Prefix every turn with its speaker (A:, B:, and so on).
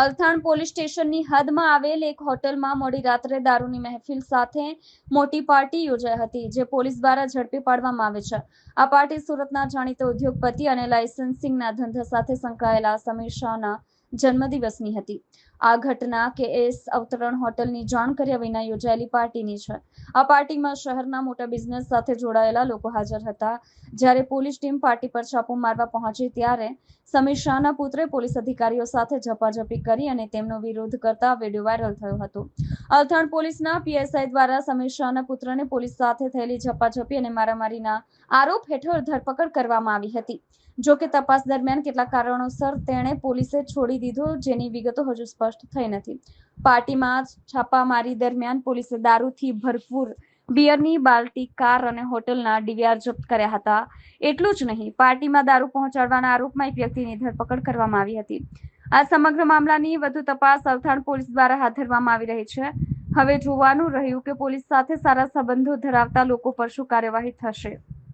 A: Althan police સ્ટેશનની હદમાં આવેલ એક હોટલમાં મોડી રાત્રે દારૂની મહેફિલ સાથે મોટી પાર્ટી યોજાઈ હતી, જે પોલીસ દ્વારા ઝડપી પાડવામાં આવે છે. આ પાર્ટી સુરતના જાણીતા ઉદ્યોગપતિ અને લાયસન્સિંગના ધંધા સાથે સંકળાયેલા સમીર શાહના જન્મદિવસની હતી. આ ઘટના કે એસ અવતરણ હોટલની જાણ કર્યા વિના યોજાયેલી પાર્ટીની છે. આ પાર્ટીમાં શહેરના મોટા બિઝનેસ સાથે જોડાયેલા લોકો હાજર હતા. જ્યારે પોલીસ ટીમ પાર્ટી પર છાપો મારવા પહોંચી ત્યારે સમીર શાહના પુત્રે પોલીસ અધિકારીઓ સાથે ઝપાઝપી કરી અને તેમનો વિરોધ કરતા વીડિયો વાયરલ થયો હતો. અલથાણ પોલીસના પીએસઆઈ દ્વારા સમીર શાહના પુત્રને પોલીસ સાથે થયેલી ઝપાઝપી અને મારામારીના આરોપ હેઠળ ધરપકડ કરવામાં આવી હતી. જો કે તપાસ દરમિયાન કેટલાક કારણોસર તેણે પોલીસે છોડી દીધો જેની વિગતો હજુ સ્પષ્ટ થઈ નથી. પાર્ટીમાં છાપામારી દરમિયાન પોલીસે દારૂથી ભરપૂર બિયરની, બાલટી, કાર અને હોટલના ડીવીઆર જપ્ત કર્યા હતા. એટલું જ નહીં, પાર્ટીમાં દારૂ પહોંચાડવાના આરોપમાં એક વ્યક્તિની ધરપકડ કરવામાં આવી હતી. આ સમગ્ર મામલાની વધુ તપાસ અવથાણ પોલીસ દ્વારા હાથ ધરવામાં આવી રહી છે. હવે જોવાનું રહ્યું કે પોલીસ સાથે સારા સંબંધો ધરાવતા લોકો પર શું કાર્યવાહી થશે.